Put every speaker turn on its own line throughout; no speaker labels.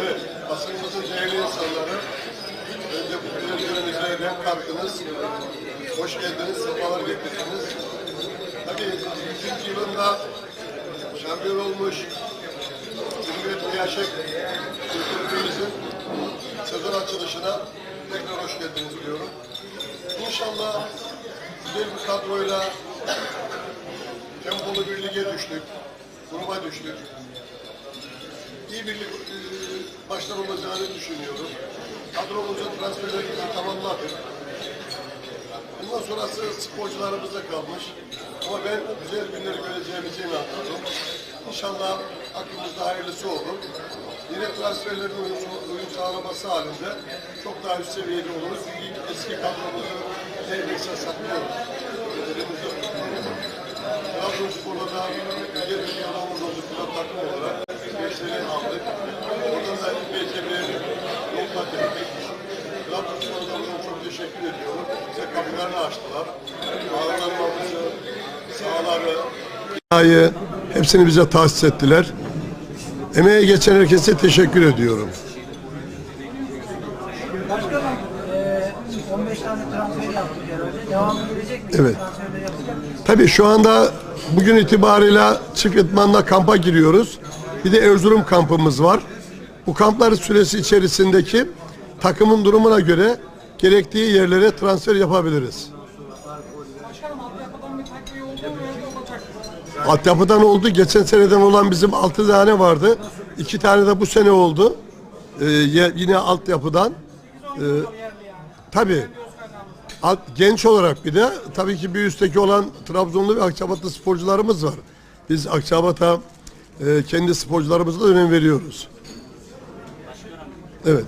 Evet, basınımızın değerli insanları, önce bu televizyonumuza renk kattınız. Hoş geldiniz, sefalar getirdiniz. Tabii 100. yılında şampiyon olmuş Cumhuriyet Yaşak Kültürümüzün sezon açılışına tekrar hoş geldiniz diyorum. İnşallah güzel bir kadroyla tempolu bir lige düştük, gruba düştük iyi birlik e, maçlar olacağını düşünüyorum. Kadromuzun transferlerimizi tamamladık. Bundan sonrası sporcularımıza kalmış. Ama ben güzel günleri göreceğimize inanıyorum. İnşallah aklımızda hayırlısı olur. Yeni transferlerin uyum, uyum sağlaması halinde çok daha üst seviyede oluruz. Eski kadromuzu neredeyse saklıyoruz. Tutuyoruz. Trabzonspor'da da bir yolumuz oldu. Kulüp takım olarak. Gençleri aldık. Oradan da becerilerini yolda ettik. Trabzonspor'da ona çok teşekkür ediyorum. Bize açtılar. Ağırlanmamızı, sahaları, binayı hepsini bize tahsis ettiler. Emeğe geçen herkese teşekkür ediyorum.
Başkanım, eee 15 tane transfer yaptık herhalde. Devamı gelecek mi?
Evet.
Transferler yapacak mıyız?
Tabii şu anda bugün itibarıyla çift idmanla kampa giriyoruz. Bir de Erzurum kampımız var. Bu kamplar süresi içerisindeki takımın durumuna göre gerektiği yerlere transfer yapabiliriz. Altyapıdan oldu. Geçen seneden olan bizim 6 tane vardı. 2 tane de bu sene oldu. Ee, ye- yine altyapıdan. Ee, tabii. Alt, genç olarak bir de tabii ki bir üstteki olan Trabzonlu ve Akçabatlı sporcularımız var. Biz Akçabat'a e, kendi sporcularımıza da önem veriyoruz. Evet.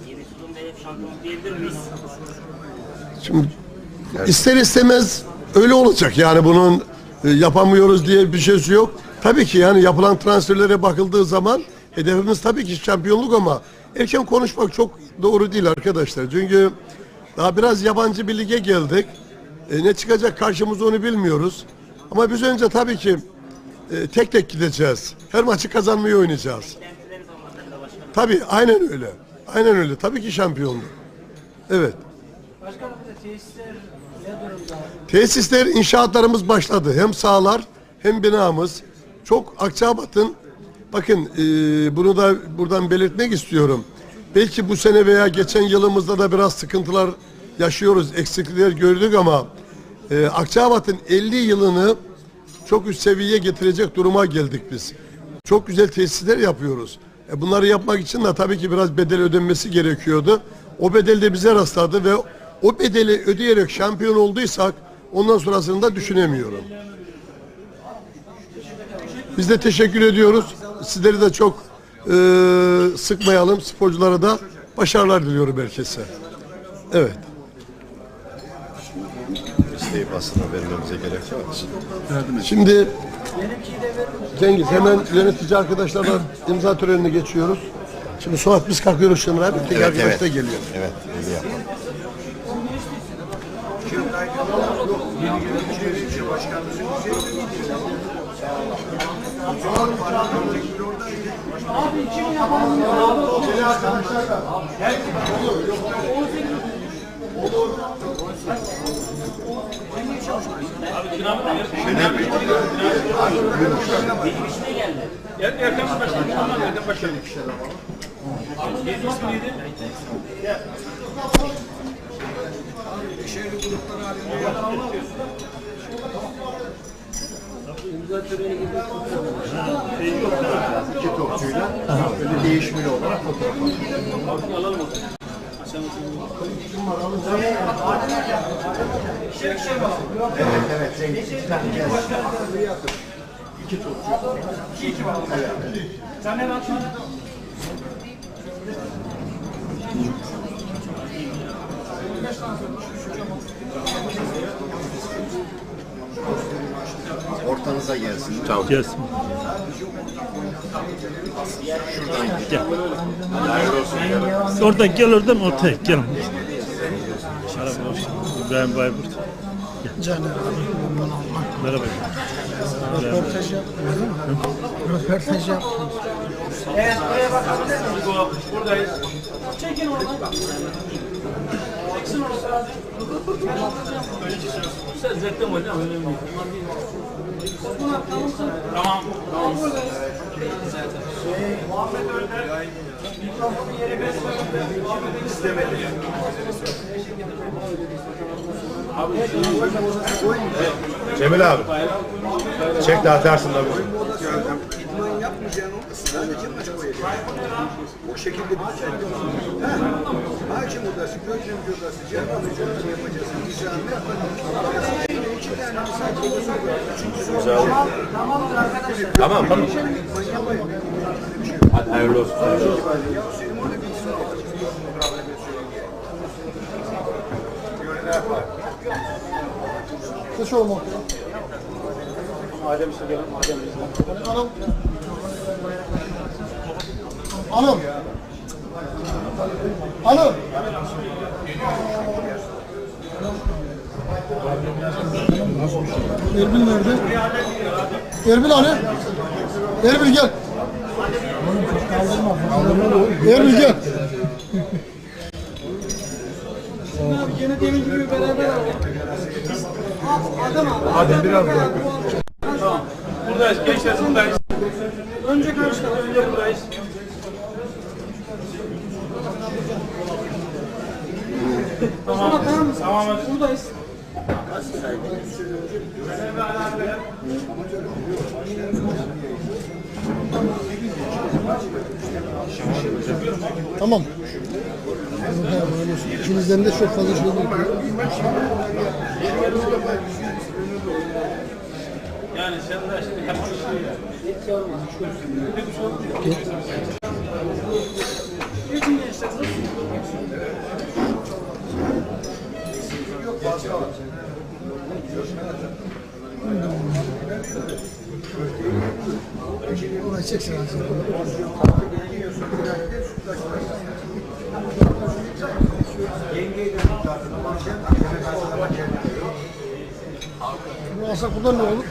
Şimdi ister istemez öyle olacak yani bunun e, yapamıyoruz diye bir şeysi yok. Tabii ki yani yapılan transferlere bakıldığı zaman hedefimiz tabii ki şampiyonluk ama erken konuşmak çok doğru değil arkadaşlar. Çünkü daha biraz yabancı bir lige geldik. E, ne çıkacak karşımıza onu bilmiyoruz. Ama biz önce tabii ki e, tek tek gideceğiz. Her maçı kazanmayı oynayacağız. Tabii aynen öyle. Aynen öyle. Tabii ki şampiyonluk. Evet.
Başkanım, tesisler ne durumda?
Tesisler inşaatlarımız başladı. Hem sahalar hem binamız. Çok Akçabat'ın bakın e, bunu da buradan belirtmek istiyorum. Belki bu sene veya geçen yılımızda da biraz sıkıntılar yaşıyoruz. Eksiklikler gördük ama e, Akçabat'ın 50 yılını çok üst seviyeye getirecek duruma geldik biz. Çok güzel tesisler yapıyoruz. E, bunları yapmak için de tabii ki biraz bedel ödenmesi gerekiyordu. O bedel de bize rastladı ve o bedeli ödeyerek şampiyon olduysak ondan sonrasını da düşünemiyorum. Biz de teşekkür ediyoruz. Sizleri de çok e, sıkmayalım. Sporculara da başarılar diliyorum herkese. Evet.
İsteği basına vermemize gerek var.
Şimdi. Cengiz hemen yönetici arkadaşlarla imza törenine geçiyoruz. Şimdi Suat biz kalkıyoruz şimdi abi. Tek arkadaş da geliyor.
Evet, öyle yapalım. İki topçuyla öyle değişmeli olarak fotoğraf alıyoruz. Evet, evet. Cengiz. Gel. İki topçu. Ortanıza gelsin. Tamam.
Gelsin. Gel. Oradan gel oradan ortaya gel. Merhaba. İbrahim Bayburt. Gel. Merhaba.
Röportaj yap. Röportaj yap. Evet buraya bakabilir miyim? Buradayız. Çekin oradan. Çeksin orası.
Sen hocam önemli değil.
Tamam. Tamam. Buradayız. Şey, Muhammed Önder. Mikrofonu yere göstermedi. Muhammed istemedi.
Cemil abi. Çek de atarsın da bizi.
Yapmayacağın olmasın. Sadece maç koyacaksın. O şekilde bitecek. Ha. Hakim odası, gözlem odası, cerrah odası yapacaksın. Nizami.
Tamam, tamamdır arkadaşlar.
Tamam tamam. Hadi hayırlı olsun.
Orada bitsin.
Kış olmak. Adem Hanım. Hanım. Hanım. Erbil nerede? Erbil hani? Erbil gel. Erbil gel.
Yine demin gibi beraber Adam abi. Adem biraz daha.
Buradayız gençler buradayız.
Önce karşıda, önce buradayız. Tamam. Tamam. Tamam. Buradayız.
Tamam. İkinizden de çok fazla şey değil.
Yani sen de şimdi
ağzını. Bunu alsak buradan ne olur?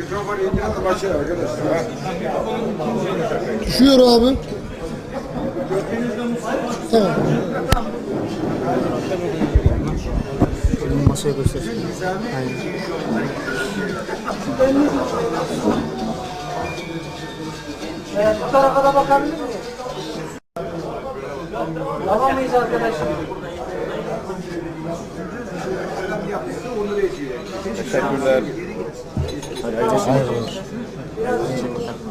Mikrofon indirin başlar arkadaşlar.
Düşüyor abi. Tamam.
Masaya göstersin. Evet, bu tarafa da bakabilir miyiz? Tamam mıyız arkadaşlar?
Teşekkürler.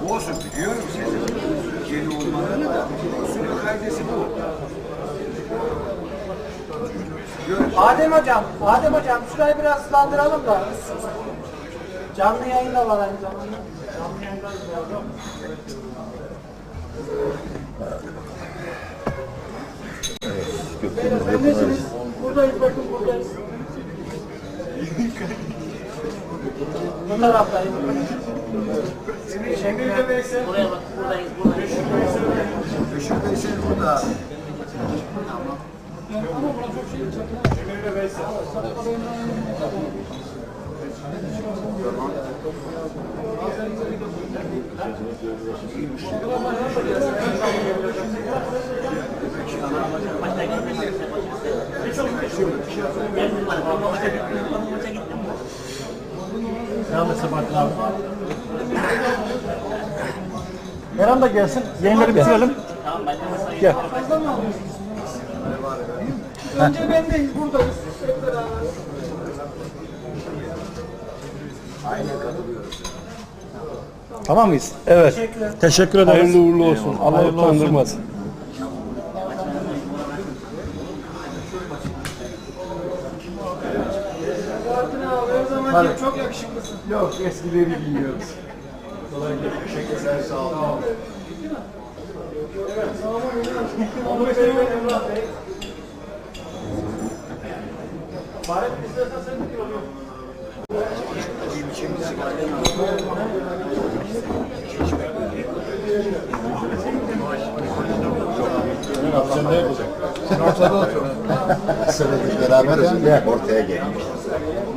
Olsun biliyorum seni. Yeni olmalarını da. Usulün kaidesi bu.
Adem hocam, Adem hocam şurayı biraz hızlandıralım da. Canlı yayın da var aynı zamanda. Canlı yayında da var.
Gökyüzü
Neredesiniz? Buradayız bakın buradayız. Bu taraftayız. Teşekkürler.
Buraya bak buradayız buradayız.
Beşir Veysel burada.
Geldin bana. Ben maça gittim. Ben maça gittim mi?
Eren de gelsin. Yayınları bitirelim.
Tamam ben de masayı.
Gel.
Önce bendeyiz, buradayız. Hep beraber.
Tamam mıyız? Evet.
Teşekkürler.
Teşekkür ederiz. Hayırlı uğurlu olsun. Allah utandırmasın.
Bahattin abi her zaman gibi çok yakışıklısın.
Yok eskileri bilmiyoruz. Teşekkürler sağ olun.
Bey ve Emrah Bey. Bari istersen sen de diyorum.
Senedir beraber ortaya gelmiş.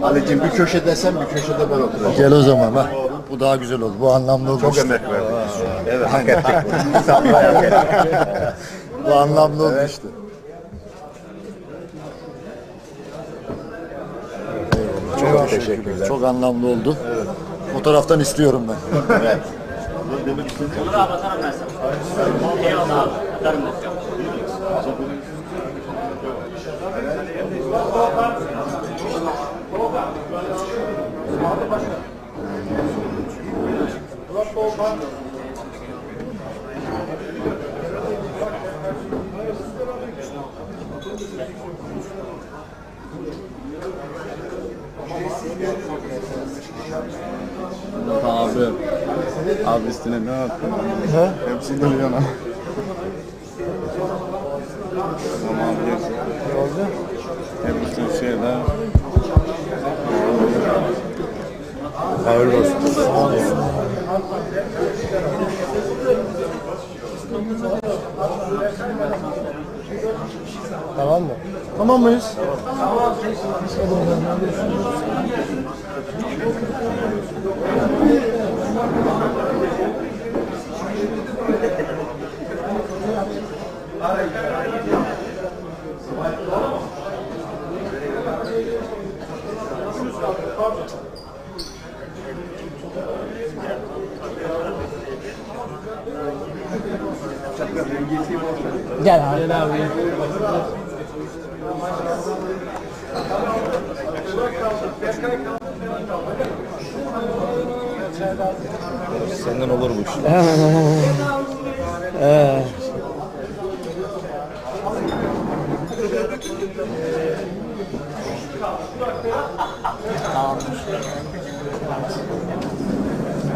Ali'cim bir köşede sen bir köşede ben oturacağım.
Gel o zaman ha. Bu daha güzel oldu. Bu anlamlı oldu.
Çok
işte.
emek verdik.
Evet, hak ettik. Bu anlamlı oldu işte. Çok teşekkürler. Çok anlamlı oldu. Fotoğraftan istiyorum ben. evet.
Olur abi atarım ben sana. Eyvallah abi. Atarım ben.
Abi. Abi üstüne ne yaptın? He? Hepsini biliyorsun ha. Tamam bir. Ne oldu? Hepsi şeyler.
Hayırlı olsun.
Tamam mı? Tamam mıyız?
Gel abi.
Senden olur bu iş.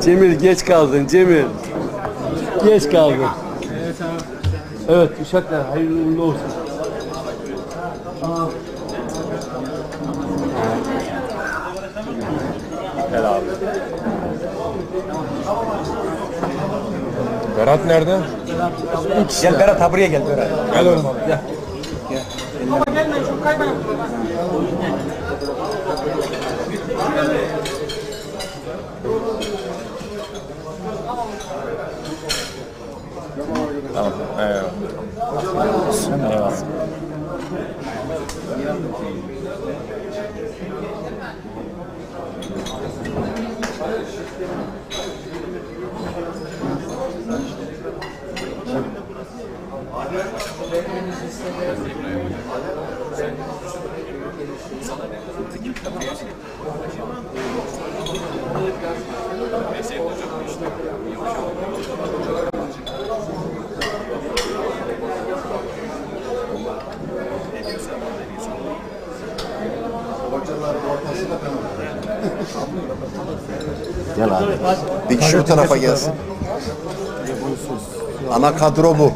Cemil geç kaldın Cemil. Geç kaldın. Evet uşaklar hayırlı uğurlu olsun.
Berat nerede?
Gel Berat ha buraya gel Berat.
Gel oğlum.
Gel.
Tamam. Eyvallah. Eyvallah.
Gel abi. Bir kişi şu tarafa gelsin. Ana kadro bu.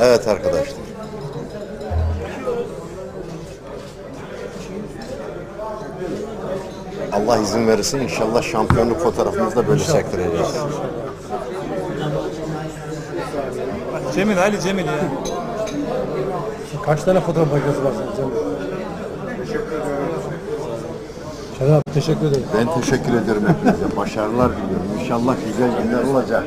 Evet arkadaşlar. Allah izin verirse inşallah şampiyonluk fotoğrafımızı da böyle sektireceğiz.
Cemil Ali Cemil ya.
Kaç tane fotoğraf makinesi var Cemil? Şeref teşekkür ederim.
Ben teşekkür ederim hepinize. Başarılar diliyorum. İnşallah güzel günler olacak.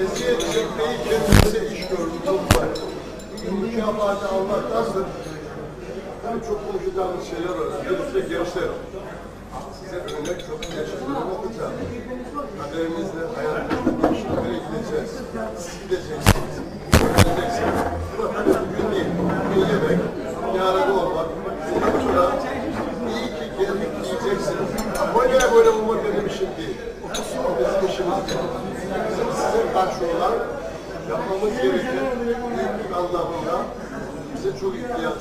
Eziyet çekmeyi kendinize iş gördüm. Çok var. Mükafatı almaktandır. Hem çok konuşacağımız şeyler var. Gençler. Size örnek çok gençlerim olacak. Kaderinizle hayatınızda nereye gideceğiz? Siz gideceksiniz. Yemek. Yarın olmak. Burada iyi ki geldik diyeceksiniz. Böyle böyle bulmak benim işim değil. O bizim işimiz değil. Bizim size yapmamız gereken büyük bir anlamda bize çok ihtiyacımız